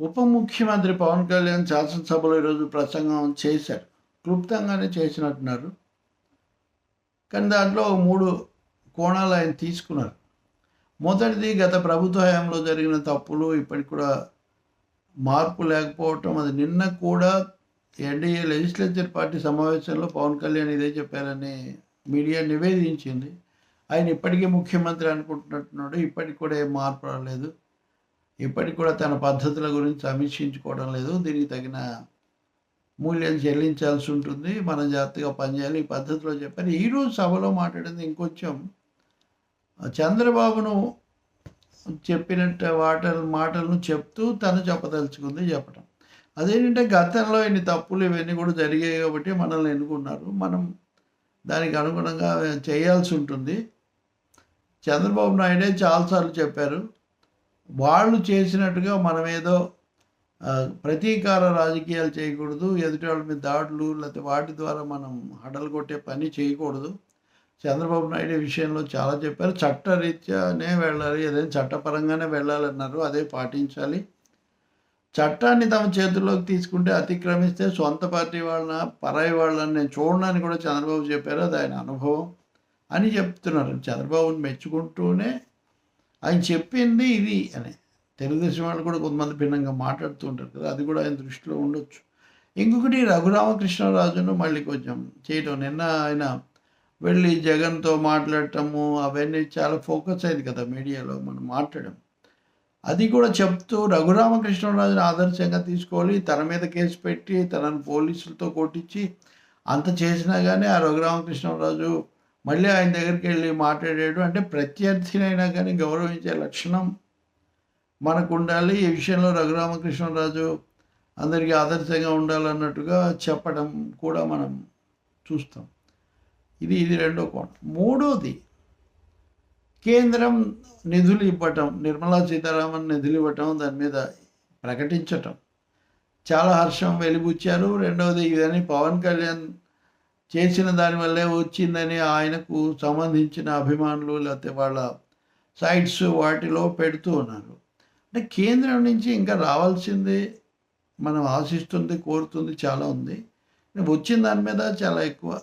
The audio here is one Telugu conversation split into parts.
ఉప ముఖ్యమంత్రి పవన్ కళ్యాణ్ శాసనసభలో ఈరోజు ప్రసంగం చేశారు. క్లుప్తంగానే చేసినట్టున్నారు. కానీ దాంట్లో మూడు కోణాలు ఆయన తీసుకున్నారు. మొదటిది గత ప్రభుత్వ హయాంలో జరిగిన తప్పులు ఇప్పటికి కూడా మార్పు లేకపోవటం అది నిన్న కూడా ఎన్డీఏ లెజిస్లేచర్ పార్టీ సమావేశంలో పవన్ కళ్యాణ్ ఇదే చెప్పారని మీడియా నివేదించింది. ఆయన ఇప్పటికీ ముఖ్యమంత్రి అనుకుంటున్నట్టున్నాడు. ఇప్పటికి కూడా ఏం మార్పు రాలేదు. ఇప్పటికి కూడా తన పద్ధతుల గురించి సమీక్షించుకోవడం లేదు. దీనికి తగిన మూల్యం చెల్లించాల్సి ఉంటుంది. మనం జాగ్రత్తగా పనిచేయాలి. ఈ పద్ధతిలో చెప్పారు ఈరోజు సభలో మాట్లాడింది ఇంకొంచెం చంద్రబాబును చెప్పినట్టు వాటల మాటలను చెప్తూ తను చెప్పదలుచుకుంది చెప్పడం అదేంటంటే గతంలో ఇన్ని తప్పులు ఇవన్నీ కూడా జరిగాయి కాబట్టి మనల్ని ఎన్నుకున్నారు. మనం దానికి అనుగుణంగా చేయాల్సి ఉంటుంది. చంద్రబాబు నాయుడే చాలాసార్లు చెప్పారు. వాళ్ళు చేసినట్టుగా మనం ఏదో ప్రతీకార రాజకీయాలు చేయకూడదు ఎదుటి వాళ్ళ మీద దాడులు లేకపోతే వాటి ద్వారా మనం హడలు కొట్టే పని చేయకూడదు. చంద్రబాబు నాయుడు ఈ విషయంలో చాలా చెప్పారు. చట్టరీత్యానే వెళ్ళాలి ఏదైనా చట్టపరంగానే వెళ్ళాలన్నారు అదే పాటించాలి. చట్టాన్ని తమ చేతుల్లోకి తీసుకుంటే అతిక్రమిస్తే సొంత పార్టీ వాళ్ళన పరాయి వాళ్ళని నేను చూడడానికి కూడా చంద్రబాబు చెప్పారు. అది ఆయన అనుభవం అని చెప్తున్నారు. చంద్రబాబుని మెచ్చుకుంటూనే ఆయన చెప్పింది ఇది అని. తెలుగుదేశం వాళ్ళు కూడా కొంతమంది భిన్నంగా మాట్లాడుతూ ఉంటారు కదా అది కూడా ఆయన దృష్టిలో ఉండొచ్చు. ఇంకొకటి రఘురామకృష్ణరాజును మళ్ళీ కొంచెం చేయటం. నిన్న ఆయన వెళ్ళి జగన్తో మాట్లాడటము అవన్నీ చాలా ఫోకస్ అయింది కదా మీడియాలో మనం మాట్లాడడం. అది కూడా చెప్తూ రఘురామకృష్ణరాజుని ఆదర్శంగా తీసుకోవాలి తన మీద కేసు పెట్టి తనను పోలీసులతో కొట్టించి అంత చేసినా కానీ ఆ రఘురామకృష్ణరాజు మళ్ళీ ఆయన దగ్గరికి వెళ్ళి మాట్లాడాడు అంటే ప్రత్యర్థినైనా కానీ గౌరవించే లక్షణం మనకు ఉండాలి ఈ విషయంలో రఘురామకృష్ణరాజు అందరికీ ఆదర్శంగా ఉండాలన్నట్టుగా చెప్పడం కూడా మనం చూస్తాం. ఇది ఇది రెండో కోణం మూడోది కేంద్రం నిధులు ఇవ్వటం నిర్మలా సీతారామన్ నిధులు ఇవ్వటం దాని మీద ప్రకటించటం. చాలా హర్షం వెలిబుచ్చారు. రెండవది ఇదని పవన్ కళ్యాణ్ చేసిన దానివల్లే వచ్చిందని ఆయనకు సంబంధించిన అభిమానులు లేకపోతే వాళ్ళ సైట్స్ వాటిలో పెడుతూ ఉన్నారు. అంటే కేంద్రం నుంచి ఇంకా రావాల్సింది మనం ఆశిస్తుంది కోరుతుంది చాలా ఉంది. వచ్చిన దాని మీద చాలా ఎక్కువ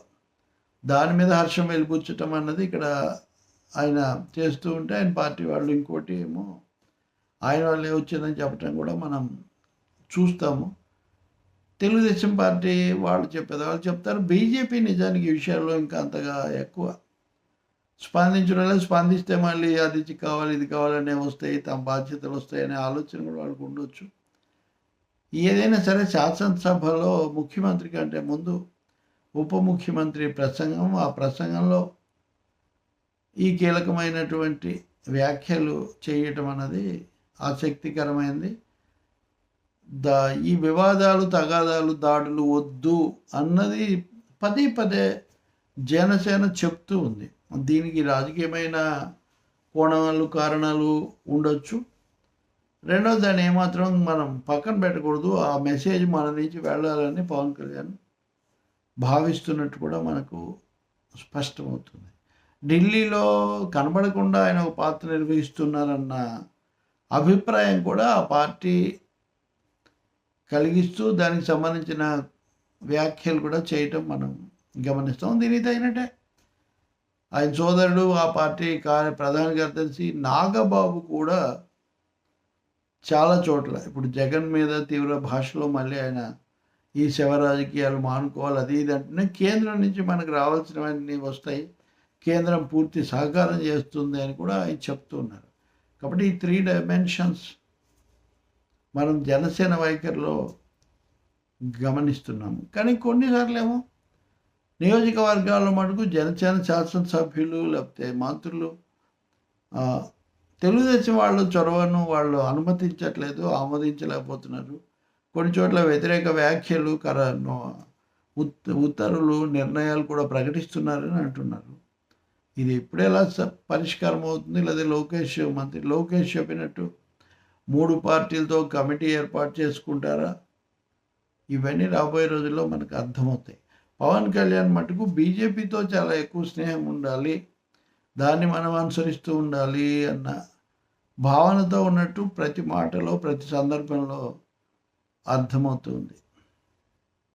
దాని మీద హర్షం వెళ్ళిపుచ్చటం అన్నది ఇక్కడ ఆయన చేస్తూ ఉంటే ఆయన పార్టీ వాళ్ళు ఇంకోటి ఏమో ఆయన వాళ్ళే వచ్చిందని చెప్పటం కూడా మనం చూస్తాము. తెలుగుదేశం పార్టీ వాళ్ళు చెప్పేది వాళ్ళు చెప్తారు బీజేపీ నిజానికి ఈ విషయాల్లో ఇంకా అంతగా ఎక్కువ స్పందించడం స్పందిస్తే మళ్ళీ అది ఇది కావాలి ఇది కావాలనే వస్తాయి తమ బాధ్యతలు వస్తాయి అనే ఆలోచన కూడా వాళ్ళకు ఉండొచ్చు. ఏదైనా సరే శాసనసభలో ముఖ్యమంత్రి కంటే ముందు ఉప ముఖ్యమంత్రి ప్రసంగం ఆ ప్రసంగంలో ఈ కీలకమైనటువంటి వ్యాఖ్యలు చేయటం అన్నది ఆసక్తికరమైనది దా ఈ వివాదాలు తగాదాలు దాడులు వద్దు అన్నది పదే పదే జనసేన చెప్తూ ఉంది. దీనికి రాజకీయమైన కోణాలు కారణాలు ఉండొచ్చు. రెండోది దాన్ని ఏమాత్రం మనం పక్కన పెట్టకూడదు. ఆ మెసేజ్ మన నుంచి వెళ్ళాలని పవన్ కళ్యాణ్ భావిస్తున్నట్టు కూడా మనకు స్పష్టమవుతుంది. ఢిల్లీలో కనబడకుండా ఆయన ఒక పాత్ర నిర్వహిస్తున్నారన్న అభిప్రాయం కూడా ఆ పార్టీ కలిగిస్తూ దానికి సంబంధించిన వ్యాఖ్యలు కూడా చేయటం మనం గమనిస్తాం. దీనికి తగినట్టే ఆయన సోదరుడు ఆ పార్టీ కార్య ప్రధాన కార్యదర్శి నాగబాబు కూడా చాలా చోట్ల ఇప్పుడు జగన్ మీద తీవ్ర భాషలో మళ్ళీ ఆయన ఈ శవ రాజకీయాలు మానుకోవాలి అది ఇది అంటేనే కేంద్రం నుంచి మనకు రావాల్సినవన్నీ వస్తాయి. కేంద్రం పూర్తి సహకారం చేస్తుంది అని కూడా ఆయన చెప్తున్నారు కాబట్టి ఈ త్రీ డైమెన్షన్స్ మనం జనసేన వైఖరిలో గమనిస్తున్నాము. కానీ కొన్నిసార్లు ఏమో నియోజకవర్గాల్లో మటుకు జనసేన శాసనసభ్యులు లేకపోతే మంత్రులు తెలుగుదేశం వాళ్ళు చొరవను వాళ్ళు అనుమతించట్లేదు ఆమోదించలేకపోతున్నారు. కొన్ని చోట్ల వ్యతిరేక వ్యాఖ్యలు కర నో- ఉత్తర్వులు నిర్ణయాలు కూడా ప్రకటిస్తున్నారని అంటున్నారు. ఇది ఎప్పుడెలా పరిష్కారం అవుతుంది లేదా లోకేష్ మంత్రి లోకేష్ చెప్పినట్టు మూడు పార్టీలతో కమిటీ ఏర్పాటు చేసుకుంటారా? ఇవన్నీ రాబోయే రోజుల్లో మనకు అర్థమవుతాయి. పవన్ కళ్యాణ్ మటుకు బీజేపీతో చాలా ఎక్కువ స్నేహం ఉండాలి. దాన్ని మనం అనుసరిస్తూ ఉండాలి అన్న భావనతో ఉన్నట్టు ప్రతి మాటలో ప్రతి సందర్భంలో అర్థమవుతుంది